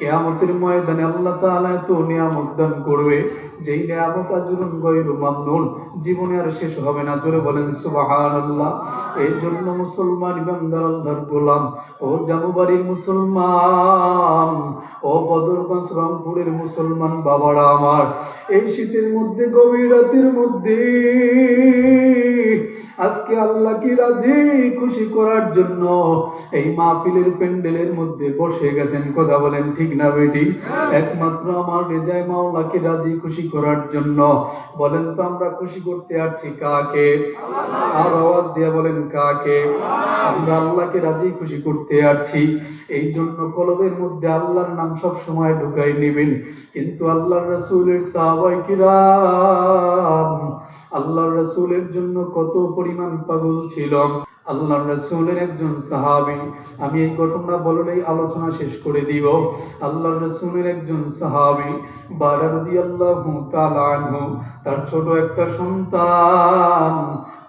কেয়ামতের ময়দানে আল্লাহ তাআলা এত নিয়ামত দান করবে। যেই নিয়ামত আজরুন গৈরু মামনুন জীবনে আর শেষ হবে না। জোরে বলেন সুবহানাল্লাহ। এই জন্য মুসলমান ইমানদার আল্লাহর গোলাম ও জামুবাড়ির মুসলমান ও বদরগঞ্জ রংপুরের মুসলমান বাবারা আমার। এই শীতের মধ্যে গভীর রাতের মধ্যে আজকে আল্লাহকে রাজি? খুশি করার জন্য এই মাহফিলের প্যান্ডেলের মধ্যে বসে গেছেন। কথা বলেন ঠিক না বেটি? একমাত্র আমার রেজাই মাওলাকে রাজি খুশি করার জন্য। বলেন তো আমরা খুশি করতে আসছি কাকে? আর আওয়াজ দিয়ে বলেন কাকে? আমরা আল্লাহকে রাজি খুশি করতে আসছি। এই জন্য কলবের মধ্যে আল্লাহর নাম সব সময় ঢুকাই নেবেন। কিন্তু আল্লাহর রাসূলের সাহাবাই জন্য কত পরিমাণ পাগল ছিল আল্লাহ রসুলের একজন সাহাবি। আমি এই ঘটনা বললেই আলোচনা শেষ করে দিব। আল্লাহ রসুলের একজন সাহাবি, বারা আল্লাহ তার ছোট একটা সন্তান।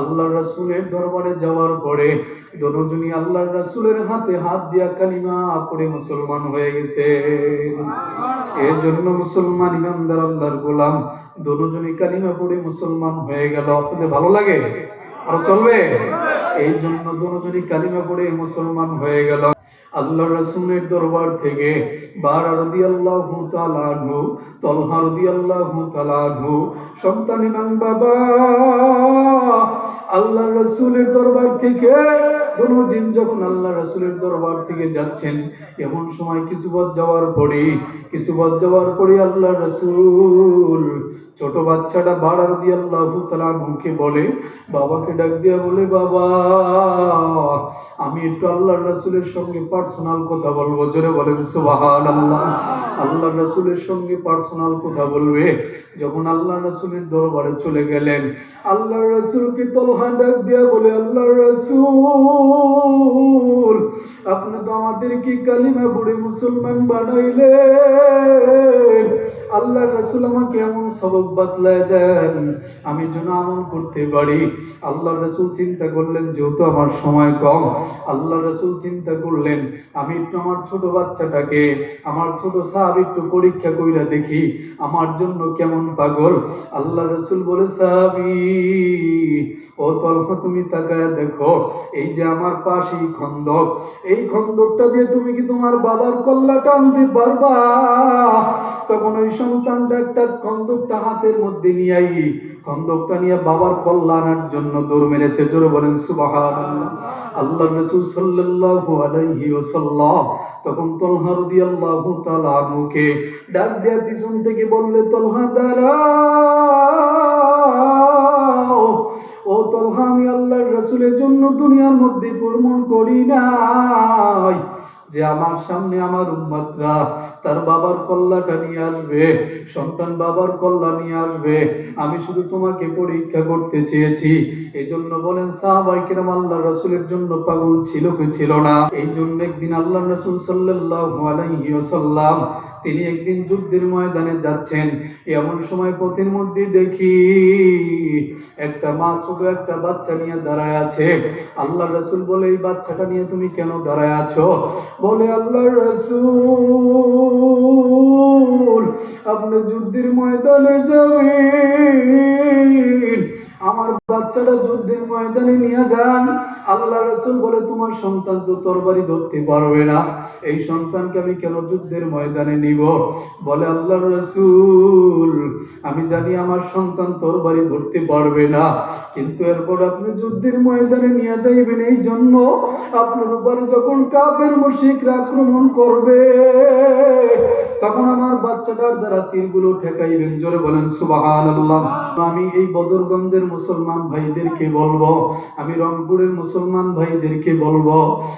আল্লাহ রাসুলের দরবারে যাওয়ার পরে দনজনী আল্লাহ রাসুলের হাতে হাত দিয়া কালিমা পড়ে মুসলমান হয়ে গেছে। এর জন্য মুসলমান ইমানদার আল্লাহর গোলাম দনজনী কালিমা পড়ে মুসলমান হয়ে গেল। আপনাদের ভালো লাগে? আরও চলবে? এই জন্য দনজনী কালিমা পড়ে মুসলমান হয়ে গেল। আল্লাহ রাসূলের দরবার থেকে আল্লাহ রাসূলের দরবার থেকে যখন আল্লাহ রাসূলের দরবার থেকে যাচ্ছেন, এমন সময় কিছু পথ যাওয়ার পরে, কিছু পথ যাওয়ার পরে আল্লাহ রাসূল ছোট বাচ্চাটা বাড়ার দিয়ে আল্লাহ তালা মুখে বলে, বাবাকে ডাক দিয়া বলে, বাবা একটু আল্লাহ রাসুলের সঙ্গে পার্সোনাল কথা বলব। জোরে বলে আল্লাহ আল্লাহ রাসুলের সঙ্গে পার্সোনাল কথা বলবে। যখন আল্লাহ রাসুলের দরবারে চলে গেলেন আল্লাহ রাসুলকে তলহা ডাক দিয়া বলে আল্লাহ রাসুল, আপনি তো আমাদেরকে কালিমা পড়ে মুসলমান বানাইলেন। আল্লাহ রাসুল আমাকে এমন সবক বাতলায় দেন। আমি যেন আমল করতে পারি। আল্লাহ রাসুল চিন্তা করলেন, যেহেতু আমার সময় কম। আল্লাহ রাসুল চিন্তা করলেন, আমি একটু আমার ছোট বাচ্চাটাকে, আমার ছোট সাহাব একটু পরীক্ষা কইরা দেখি, আমার জন্য কেমন পাগল? আল্লাহ রসুল বলে সাহাবি ও তল্প তুমি তাকায় দেখো, এই যে আমার পাশেই খন্দক। এই খন্দকটা দিয়ে তুমি কি তোমার বাবার কল্লাটা আনতে পারবা? তখন ওই হাতের মধ্যে নিয়ে নিয়ে বাবার কল্যাণের জন্য দৌড় মেরেছে। জোরে বলেন আল্লাহ রাসূল সাল্লাল্লাহু তখন তলহা আনহুকে ডাক পিছন থেকে বললে, তলহা ও তলহা, আমি আল্লাহর রাসূলের জন্য দুনিয়ার মধ্যে প্রমাণ করি নাই। যে আমার সামনে আমার উম্মতরা, তার বাবার কল্যাটা নিয়ে আসবে, সন্তান বাবার কল্লা নিয়ে আসবে। আমি শুধু তোমাকে পরীক্ষা করতে চেয়েছি। এই জন্য বলেন, সাহাবাই কিরাম আল্লাহ রাসূলের জন্য পাগল ছিল কি ছিল না? এই জন্য একদিন আল্লাহ রসুল সাল্লাল্লাহু আলাইহি ওয়াসাল্লাম তিনি একদিন যুদ্ধের ময়দানে যাচ্ছেন। এমন সময় পথের মধ্যে দেখি একটা মা ছোট একটা বাচ্চা নিয়ে দাঁড়ায় আছে। আল্লাহ রসুল বলে, এই বাচ্চাটা নিয়ে তুমি কেন দাঁড়ায় আছো? বলে আল্লাহ রসুল, আপনি যুদ্ধের ময়দানে যাবেন। আমার বাচ্চাটা যুদ্ধের ময়দানে নিয়ে যান। আল্লাহ রসুল বলে, তোমার সন্তান তো তরবারি ধরতে পারবে না। এই সন্তানকে আমি কেন যুদ্ধের ময়দানে নিব? বলে আল্লাহ রসুল, আমি জানি আমার সন্তান তরবারি ধরতে পারবে না। কিন্তু এরপর আপনি যুদ্ধের ময়দানে নিয়ে যাইবেন। এই জন্য আপনার উপরে যখন কাপের মুশিকরা আক্রমণ করবে, তখন আমার বাচ্চাটার দ্বারা তীরগুলো ঠেকাইবেন। জোরে বলেন সুবাহ আমি এই বদরগঞ্জের মুসলমান ভাইদেরকে বলব, আমি রংপুরের মুসলমান ভাইদেরকে বলব,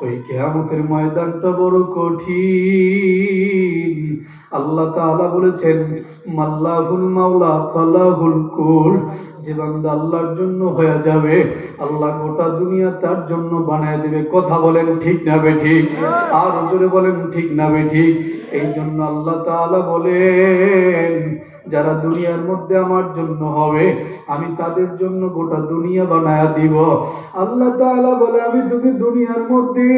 ওই কেয়ামতের ময়দানটা বড় কঠিন। আল্লাহ তাআলা বলেছেন, মাল্লাহুল মাওলা ফালাহুল কুল। যে বান্দা আল্লাহর জন্য হয়ে যাবে, আল্লাহ গোটা দুনিয়া তার জন্য বানায় দেবে। কথা বলেন ঠিক না বে ঠিক আর জোরে বলেন ঠিক না বে ঠিক এই জন্য আল্লাহ তাআলা বলেন যারা দুনিয়ার মধ্যে আমার জন্য হবে, আমি তাদের জন্য গোটা দুনিয়া বানায়া দিব। আল্লাহ তাআলা বলে, আমি তোকে দুনিয়ার মধ্যে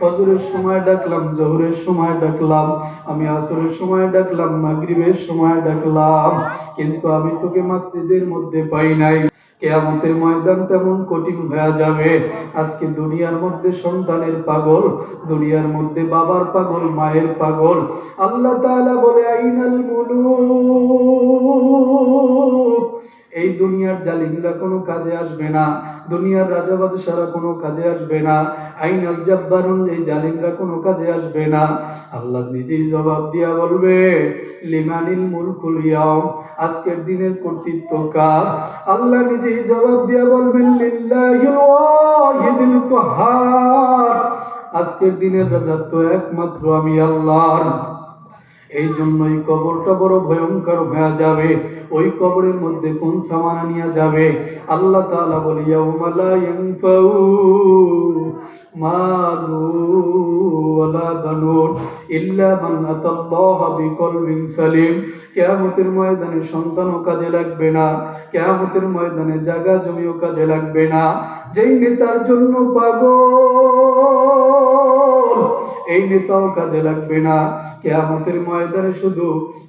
ফজরের সময় ডাকলাম, জহরের সময় ডাকলাম, আমি আসরের সময় ডাকলাম, মাগরিবের সময় ডাকলাম, কিন্তু আমি তোকে মসজিদের মধ্যে পাই নাই। কেয়ামতের ময়দান তেমন কঠিন হয়ে যাবে। আজকে দুনিয়ার মধ্যে সন্তানের পাগল, দুনিয়ার মধ্যে বাবার পাগল, মায়ের পাগল। আল্লাহ তাআলা বলে, আইনাল মুলুক। এই দুনিয়ার জালিমরা কোনো কাজে আসবে না। দুনিয়ার রাজা বাদশারা কোনো কাজে আসবে না। আইনাল জাব্বারুন এই জালিমরা কোনো কাজে আসবে না। আল্লাহ নিজেই জবাব দিয়া বলবে, লিমানিল মুলকুল ইয়াউম, আজকের দিনের কর্তৃত্ব কার? আল্লাহ নিজেই জবাব দিয়া বলবেন, লিল্লাহিল ওয়াহিদিল কাহার। আজকের দিনের রাজত্ব একমাত্র আমি আল্লাহর। এই জন্যই কবরটা বড় ভয়ঙ্কর হয়ে যাবে। ওই কবরের মধ্যে কোন সামান নিয়ে যাবে? আল্লাহ তাআলা বলে, ইয়াউমা লা মালু ওয়ালা বানুন ইল্লা আতাল্লাহা বিকলবিন সালিম। কিয়ামতের ময়দানে সন্তানও কাজে লাগবে না, কিয়ামতের ময়দানে জায়গা জমিও কাজে লাগবে না। যেই নেতার জন্য পাগল এই নেতাও কাজে লাগবে না। কেয়ামতের ময়দানে শুধু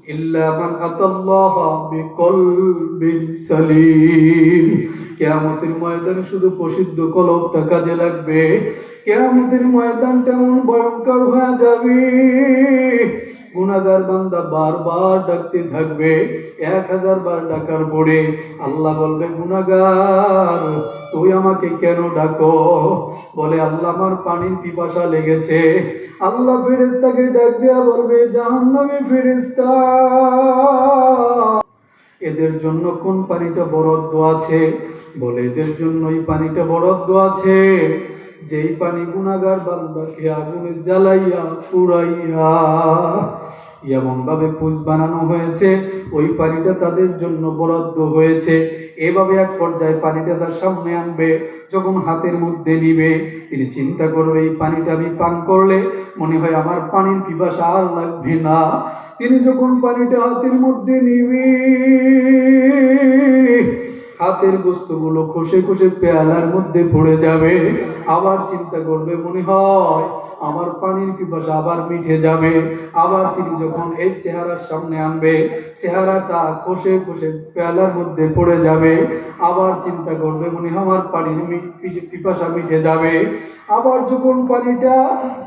ইল্লা মান আতাল্লাহ বিকলবিন সালিম। কেয়ামতের ময়দানে শুধু প্রসিদ্ধ কলবটা কাজে লাগবে। কেয়ামতের ময়দান তেমন ভয়ঙ্কর হয়ে যাবে। গুনাগার বান্দা বারবার ডাকতে থাকবে, এক হাজার বার ডাকার পরে আল্লাহ বলবে গুনাগার তুই আমাকে কেন ডাকো? বলে, আল্লাহ আমার পানির পিপাসা লেগেছে। আল্লাহ ফেরেস্তাকে ডাক দেয়া বলবে, জাহান্নামে ফেরেস্তা এদের জন্য কোন পানিটা বরাদ্দ আছে? বলে, এদের জন্য এই পানিটা বরাদ্দ আছে। যেই পানি গুনাগার বান্দাকে আগুনে জ্বালাইয়া পুড়াইয়া এমন ভাবে পুষ বানানো হয়েছে, ওই পানিটা তাদের জন্য বরাদ্দ হয়েছে। এভাবে এক পর্যায়ে পানিটা তার সামনে আনবে, যখন হাতের মধ্যে নিবে। তিনি চিন্তা করবে এই পানিটা আমি পান করলে মনে হয় আমার পানির পিপাসা আর লাগবে না। তিনি যখন পানিটা হাতের মধ্যে নিবে হাতের বস্তুগুলো খসে খসে পেয়ালার মধ্যে পড়ে যাবে। আবার চিন্তা করবে, মনে হয় আমার পানির পিপাসা আবার মিটে যাবে। আবার তিনি যখন এই চেহারার সামনে আনবে, চেহারাটা খসে খসে পেয়ালার মধ্যে পড়ে যাবে। আবার চিন্তা করবে, মনে হয় আমার পানির পিপাসা মিটে যাবে। আবার যখন পানিটা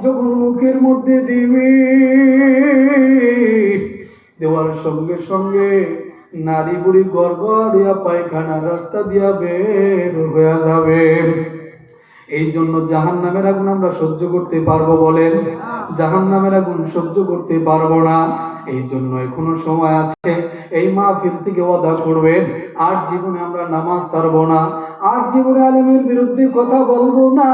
যখন মুখের মধ্যে দিবে, দেওয়ার সঙ্গে সঙ্গে নারী বুড়ি গড়গড়িয়া পায়খানা রাস্তা দিয়া বের হয়ে যাবে। এই জন্য জাহান নামের আগুন আমরা সহ্য করতে পারব বলেন। জাহান নামের আগুন সহ্য করতে পারব না। এই জন্য এখনও সময় আছে। এই মাহফিল থেকে ওয়াদা করবেন, আর জীবনে আমরা নামাজ ছাড়বো না। আর জীবনে আলেমের বিরুদ্ধে কথা বলব না।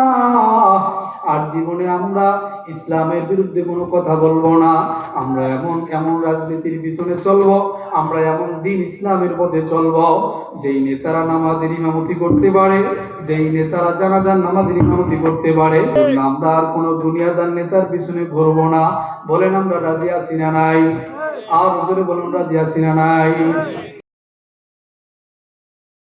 আর জীবনে আমরা ইসলামের বিরুদ্ধে কোনো কথা বলব না। আমরা এমন এমন রাজনীতির পিছনে চলবো, আমরা এমন দিন ইসলামের পথে চলবো, যেই নেতারা নামাজের ইমামতি করতে পারে, যেই নেতারা জানাজান নামাজের ইমামতি করতে পারে। আমরা আর কোনো দুনিয়াদার নেতার পিছনে ঘুরবো না। বলেন, আমরা রাজি আছি না নাই? আর জোরে বলুন, রাজি আছি না নাই?